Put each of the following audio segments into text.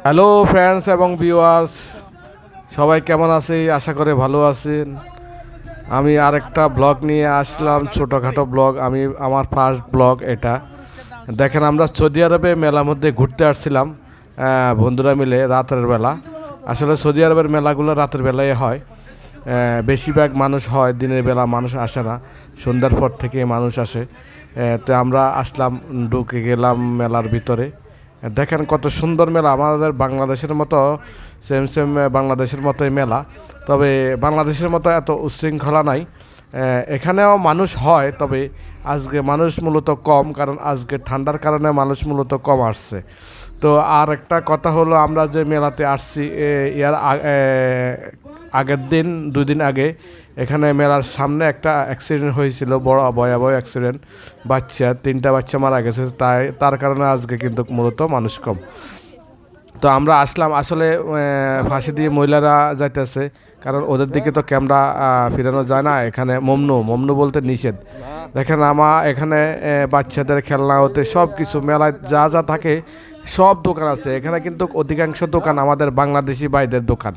Hello friends এবং viewers সবাই কেমন আছে? আশা করে ভালো আছেন। আমি আরেকটা ব্লগ নিয়ে আসলাম, ছোটোখাটো ব্লগ আমি আমার ফার্স্ট ব্লগ এটা। দেখেন, আমরা সৌদি আরবে মেলার মধ্যে ঘুরতে আসছিলাম বন্ধুরা মিলে রাতের বেলা। আসলে সৌদি আরবের মেলাগুলো রাতের বেলায় হয়। বেশিরভাগ মানুষ হয়, দিনের বেলা মানুষ আসে না। সন্ধ্যার পর থেকে মানুষ আসে। তো আমরা আসলাম, ঢুকে গেলাম মেলার ভিতরে। দেখেন কত সুন্দর মেলা, আমাদের বাংলাদেশের মতো সেম সেম বাংলাদেশের মতোই মেলা। তবে বাংলাদেশের মতো এত উশৃঙ্খলা নাই। এখানেও মানুষ হয়, তবে আজকে মানুষ মূলত কম, কারণ আজকে ঠান্ডার কারণে মানুষ মূলত কম আসছে। তো আর একটা কথা হলো, আমরা যে মেলাতে আসছি ইয়ার আগের দিন দুদিন আগে, এখানে মেলার সামনে একটা অ্যাক্সিডেন্ট হয়েছিল, বড় ভয়াবহ অ্যাক্সিডেন্ট বাচ্চা, তিনটা বাচ্চা মারা গেছে, তাই, তার কারণে আজকে কিন্তু মূলত মানুষ কম। তো আমরা আসলাম, আসলে ফাঁসি দিয়ে মহিলারা যাইতেছে। কারণ ওদের দিকে তো ক্যামেরা ফিরানো যায় না। এখানে মমনু মমনু বলতে নিষেধ। দেখেন আমার এখানে বাচ্চাদের খেলনা হতে সব কিছু মেলায় যা যা থাকে, সব দোকান আছে। এখানে কিন্তু অধিকাংশ দোকান আমাদের বাংলাদেশি ভাইদের দোকান।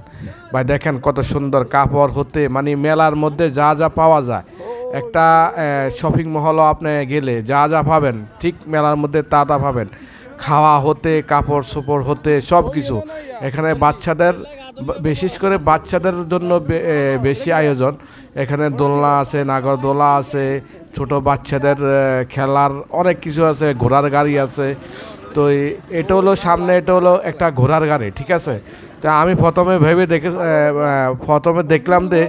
ভাই, দেখেন কত সুন্দর কাপড় হতে মানে মেলার মধ্যে যা যা পাওয়া যায়। একটা শপিং মহলও আপনি গেলে যা যা পাবেন, ঠিক মেলার মধ্যে তা তা পাবেন। খাওয়া হতে, কাপড় চোপড় হতে সব কিছু এখানে বাচ্চাদের, বিশেষ করে বাচ্চাদের জন্য বেশি আয়োজন। এখানে দোলনা আছে, নাগরদোলা আছে, ছোট বাচ্চাদের খেলার অনেক কিছু আছে, ঘোড়ার গাড়ি আছে। তো এটা হলো সামনে, এটা হলো একটা ঘোড়ার গাড়ি, ঠিক আছে? তা আমি প্রথমে ভেবে দেখে প্রথমে দেখলাম যে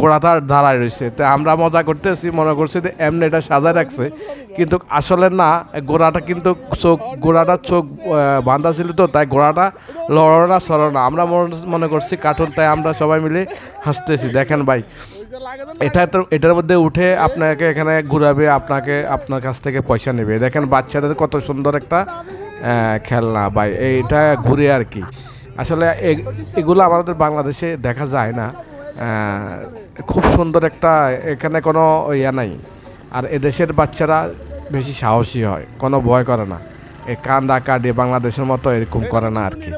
ঘোড়াটা দাঁড়ায় রয়েছে। তা আমরা মজা করতেছি, মনে করছি যে, এমনি এটা সাজায় রাখছে। কিন্তু আসলে না ঘোড়াটা কিন্তু চোখ ঘোড়াটার চোখ বাঁধা ছিল তো, তাই ঘোড়াটা লড়ো না সরো না। আমরা মনে করছি কার্টুন, তাই আমরা সবাই মিলে হাসতেছি। দেখেন ভাই, এটা তো, এটার মধ্যে উঠে আপনাকে এখানে ঘুরাবে, আপনাকে, আপনার কাছ থেকে পয়সা নেবে। দেখেন বাচ্চাদের কত সুন্দর একটা খেলনা ভাই, এইটা ঘুরে আর কি। আসলে এ- এগুলো আমাদের বাংলাদেশে দেখা যায় না। খুব সুন্দর একটা এখানে কোনো ইয়া নাই। আর এদেশের বাচ্চারা বেশি সাহসী হয়, কোনো ভয় করে না। এই কান্দা কাঁদে, বাংলাদেশের মতো এরকম করে না আর কি।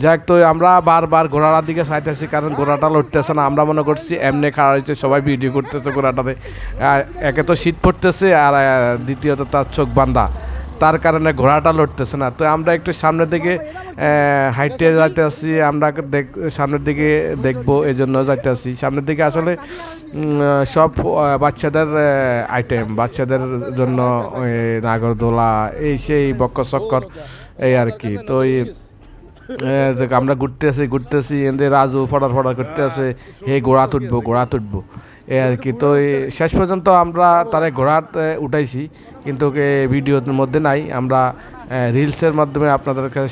যাক, তো আমরা বারবার ঘোড়াটার দিকে চাইতেছি, কারণ ঘোড়াটা লড়তেছে না। আমরা মনে করছি এমনি খাড়া হয়েছে, সবাই ভিডিও করতেছে ঘোড়াটাতে। একে তো শীত পড়তেছে, আর দ্বিতীয়ত তার চোখ বান্ধা তার কারণে ঘোড়াটা লড়তেছে না। তো আমরা একটু সামনের দিকে হাইটে যাইতে আসি, আমরা দেখ, সামনের দিকে দেখব এই জন্য যাইতে আসি। সামনের দিকে আসলে সব বাচ্চাদের আইটেম বাচ্চাদের জন্য নাগরদোলা, এই সেই বক্কর চক্কর, এই আর কি। তো এই আমরা ঘুরতে আসি ঘুরতে আসি এদের রাজু ফটার ফটার করতে আছে হে ঘোড়া তুটবো ঘোড়া তুটবো। এ আর কি, তো শেষ পর্যন্ত আমরা তারে ঘোড়াতে উঠাইছি, কিন্তু ভিডিওর মধ্যে নাই, আমরা রিলসের মাধ্যমে আপনাদের কাছে